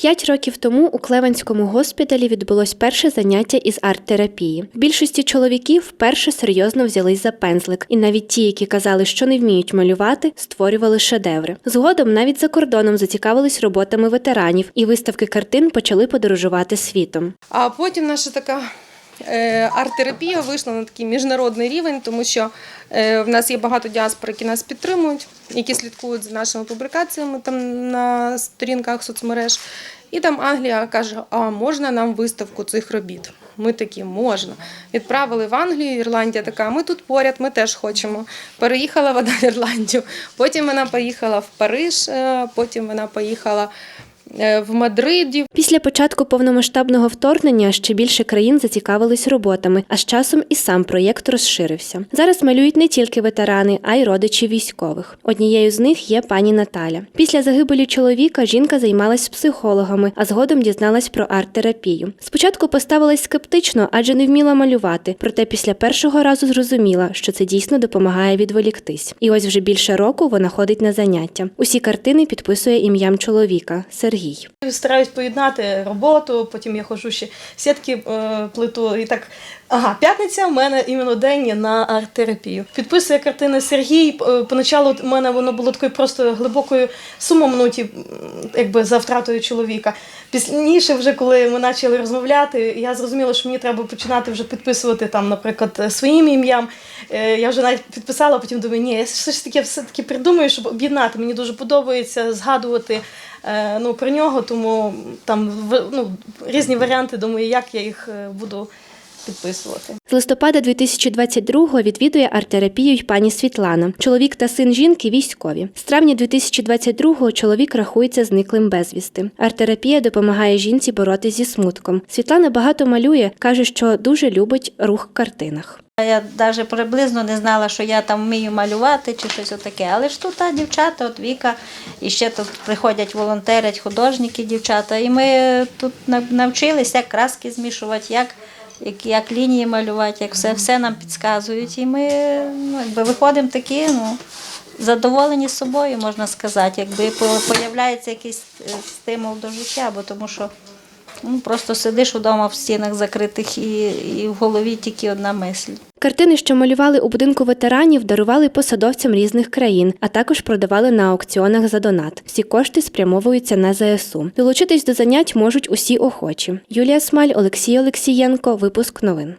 П'ять років тому у Клеванському госпіталі відбулось перше заняття із арт-терапії. Більшості чоловіків вперше серйозно взялись за пензлик, і навіть ті, які казали, що не вміють малювати, створювали шедеври. Згодом навіть за кордоном зацікавились роботами ветеранів, і виставки картин почали подорожувати світом. А потім наша така арт-терапія вийшла на такий міжнародний рівень, тому що е, в нас є багато діаспор, які нас підтримують, які слідкують за нашими публікаціями там на сторінках соцмереж. І там Англія каже: а можна нам виставку цих робіт? Ми такі можна. Відправили в Англію, Ірландія така, ми тут поряд, ми теж хочемо. Переїхала вона в Ірландію. Потім вона поїхала в Париж, е, потім вона поїхала е, в Мадриді, Після початку повномасштабного вторгнення ще більше країн зацікавились роботами, а з часом і сам проєкт розширився. Зараз малюють не тільки ветерани, а й родичі військових. Однією з них є пані Наталя. Після загибелі чоловіка жінка займалась психологами, а згодом дізналась про арт-терапію. Спочатку поставилась скептично, адже не вміла малювати. Проте після першого разу зрозуміла, що це дійсно допомагає відволіктись. І ось вже більше року вона ходить на заняття. Усі картини підписує ім'ям чоловіка Сергій. Сергій. Стараюсь поєднати роботу, потім я ходжу ще сітки е, плиту і так. Ага, п'ятниця в мене іменно день на арт-терапію. Підписує картини Сергій. Е, Поначалу в мене воно було такою просто глибокою сумомнуті, якби за втратою чоловіка. Пізніше, вже коли ми почали розмовляти, я зрозуміла, що мені треба починати вже підписувати там, наприклад, своїм ім'ям. Е, Я вже навіть підписала, потім думаю, ні, я все ж таки все таки придумаю, щоб об'єднати. Мені дуже подобається згадувати ну, про нього, тому там ну, різні варіанти, думаю, як я їх е, буду підписувати. З листопада 2022-го відвідує арт-терапію й пані Світлана. Чоловік та син жінки військові. З травня 2022-го чоловік рахується зниклим безвісти. Арт-терапія допомагає жінці боротися зі смутком. Світлана багато малює, каже, що дуже любить рух в картинах. Я навіть приблизно не знала, що я там вмію малювати чи щось отаке. Але ж тут та дівчата, от Віка, і ще тут приходять волонтерять, художники, дівчата. І ми тут навчилися, як краски змішувати, як, як, як лінії малювати, як все, все нам підказують. І ми ну, якби виходимо такі, ну. Задоволені собою, можна сказати, якби по- появляється якийсь е, стимул до життя, бо тому що ну, просто сидиш вдома в стінах закритих і, і в голові тільки одна мисль. Картини, що малювали у будинку ветеранів, дарували посадовцям різних країн, а також продавали на аукціонах за донат. Всі кошти спрямовуються на ЗСУ. Долучитись до занять можуть усі охочі. Юлія Смаль, Олексій Олексієнко. Випуск новин.